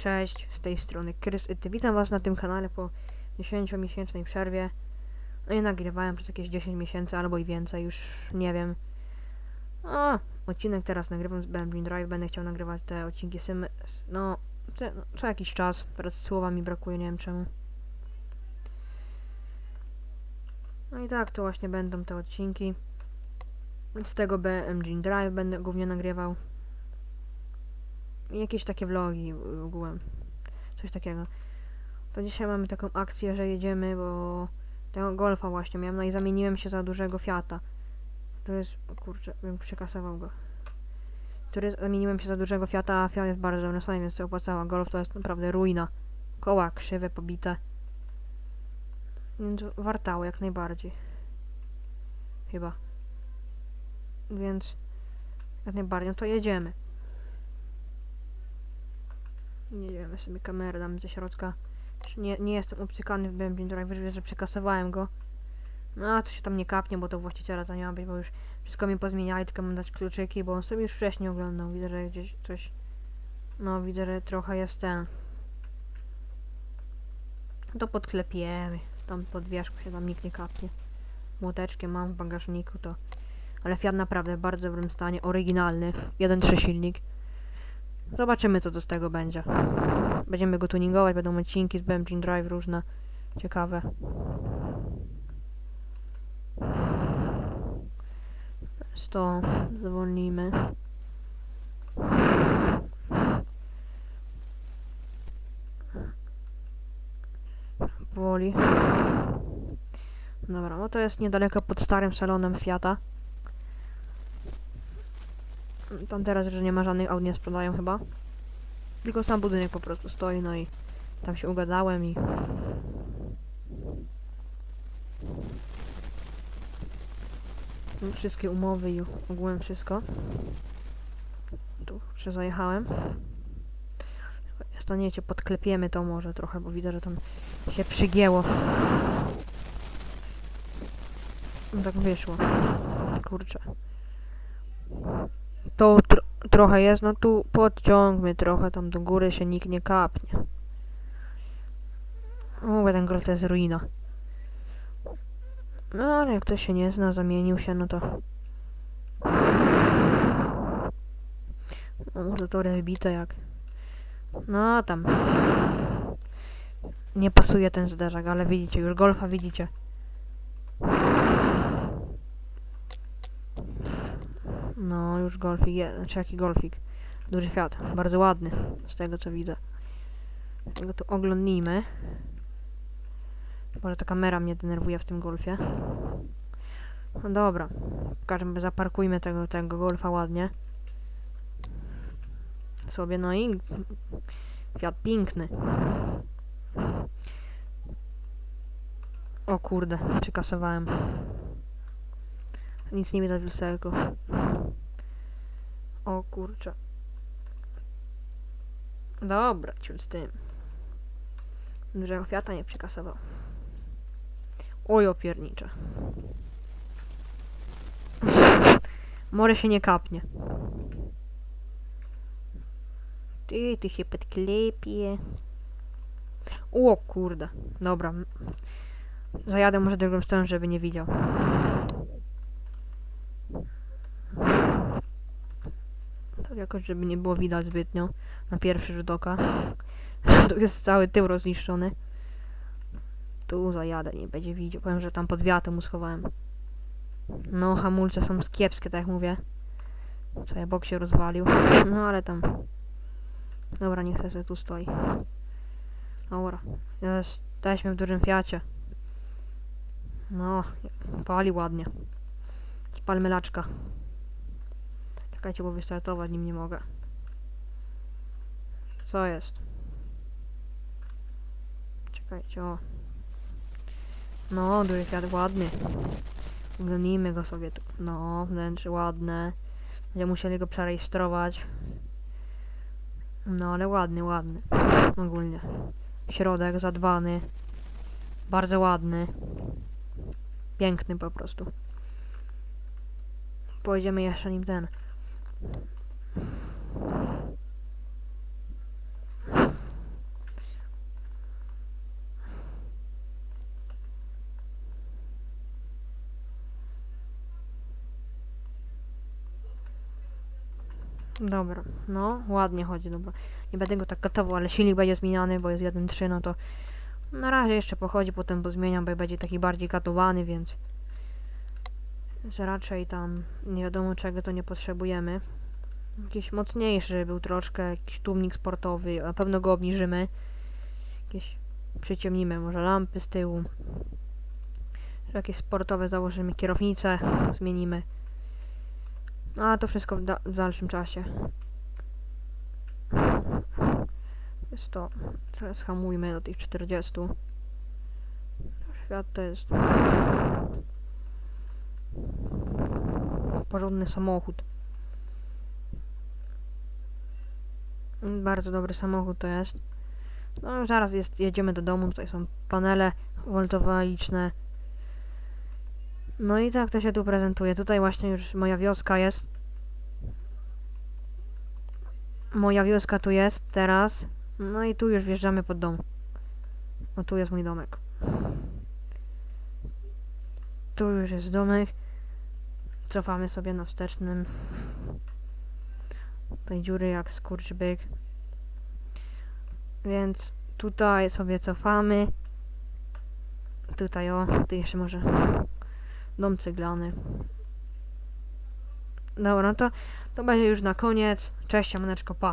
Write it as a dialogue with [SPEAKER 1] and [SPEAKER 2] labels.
[SPEAKER 1] Cześć, z tej strony Krys. Witam Was na tym kanale po 10-miesięcznej przerwie. No i nagrywałem przez jakieś 10 miesięcy albo i więcej, już nie wiem. O, odcinek teraz nagrywam z Benjamin Drive. Będę chciał nagrywać te odcinki sym... No, co, no, co jakiś czas. Teraz słowa mi brakuje, nie wiem czemu. No i tak, to właśnie będą te odcinki. Z tego BMG Drive będę głównie nagrywał. Jakieś takie vlogi w ogóle. Coś takiego. To dzisiaj mamy taką akcję, że jedziemy, bo tego golfa właśnie miałem, no i zamieniłem się za dużego Fiata. To jest, kurczę, bym przekasował go. Który zamieniłem się za dużego Fiata, a Fiat jest bardzo dobry stanie, więc się opłacała. Golf to jest naprawdę ruina. Koła krzywe, pobite. Więc wartało jak najbardziej. Chyba. Więc jak najbardziej, no to jedziemy. Nie wiem, sobie kamerę dam ze środka. Nie, nie jestem obcykany w BMW Drive, wiesz, że przekasowałem go. No, a to się tam nie kapnie, bo to właściciela to nie ma być, bo już wszystko mi pozmieniali, tylko mam dać kluczyki, bo on sobie już wcześniej oglądał. Widzę, że gdzieś coś... No, widzę, że trochę jest ten... To podklepiemy. Tam pod wierzchu się tam nikt nie kapnie. Młoteczkiem mam w bagażniku, to... Ale Fiat naprawdę w bardzo dobrym stanie, oryginalny. 1.3 silnik. Zobaczymy, co to z tego będzie. Będziemy go tuningować, będą odcinki z BMG Drive różne. Ciekawe. Sto zwolnimy. Powoli. Dobra, no to jest niedaleko pod starym salonem Fiata. Tam teraz, że nie ma żadnych aut, nie sprzedają chyba. Tylko sam budynek po prostu stoi, no i tam się ugadałem i... Mam Wszystkie umowy i ogółem wszystko. Tu jeszcze zajechałem. Staniecie, podklepiemy to może trochę, bo widzę, że tam się przygięło. No tak wyszło. Kurczę. To tr trochę jest, no tu podciągmy trochę tam do góry, się nikt nie kapnie. Mówię, ten golf to jest ruina. No ale jak ktoś się nie zna, zamienił się, no to... No, może to wybite jak... No tam... Nie pasuje ten zderzak, ale widzicie, już golfa widzicie. No, już golfik jest, znaczy jaki golfik? Duży Fiat, bardzo ładny, z tego co widzę. Tego tu oglądnijmy. Może ta kamera mnie denerwuje w tym golfie. No dobra, w każdym razie zaparkujmy tego, tego golfa ładnie. Sobie, no i Fiat piękny. O kurde, przekasowałem. Nic nie widać w lusterku. O kurczę. Dobra, ciul z tym. Dużego Fiata nie przekasował. Oj, opiernicze. Może się nie kapnie. Ty, ty się podklepie. O kurde. Dobra. Zajadę może drugą stroną, żeby nie widział. Jakoś, żeby nie było widać zbytnio na pierwszy rzut oka. tu jest cały tył rozniszczony. Tu zajadę, nie będzie widział. Powiem, że tam pod wiatem mu schowałem. No, hamulce są kiepskie, tak jak mówię. Ja bok się rozwalił. No, ale tam... Dobra, niech sobie tu stoi. Dobra. Jesteśmy w dużym Fiacie. No, pali ładnie. Spalmy laczka. Czekajcie, bo wystartować nim nie mogę. Co jest? Czekajcie, o. No, duży Fiat ładny. Oglądnijmy go sobie tu. No, wnętrze ładne. Będziemy musieli go przerejestrować. No, ale ładny, ładny. Ogólnie. Środek zadbany. Bardzo ładny. Piękny po prostu. Pojedziemy jeszcze nim ten. Dobra, no ładnie chodzi, dobra. Nie będę go tak gotował, ale silnik będzie zmieniany, bo jest 1.3, no to na razie jeszcze pochodzi, potem bo zmieniam, bo będzie taki bardziej katowany, więc że raczej tam nie wiadomo czego to nie potrzebujemy. Jakiś mocniejszy był troszkę, jakiś tłumnik sportowy, na pewno go obniżymy. Jakieś przyciemnimy, może lampy z tyłu. Jakieś sportowe założymy, kierownicę zmienimy. No, a to wszystko w, w dalszym czasie. Jest to. Trochę schamujmy do tych 40. Świat to jest. Porządny samochód. Bardzo dobry samochód to jest. No zaraz jest, jedziemy do domu, tutaj są panele woltowaliczne. No i tak to się tu prezentuje. Tutaj właśnie już moja wioska jest. Moja wioska tu jest teraz. No i tu już wjeżdżamy pod dom. O, tu jest mój domek. Tu już jest domek. Cofamy sobie na wstecznym. Tej dziury jak skurczybyk. Więc tutaj sobie cofamy. Tutaj o, tu jeszcze może dom ceglany. Dobra, no to, to będzie już na koniec. Cześć, maneczko, pa.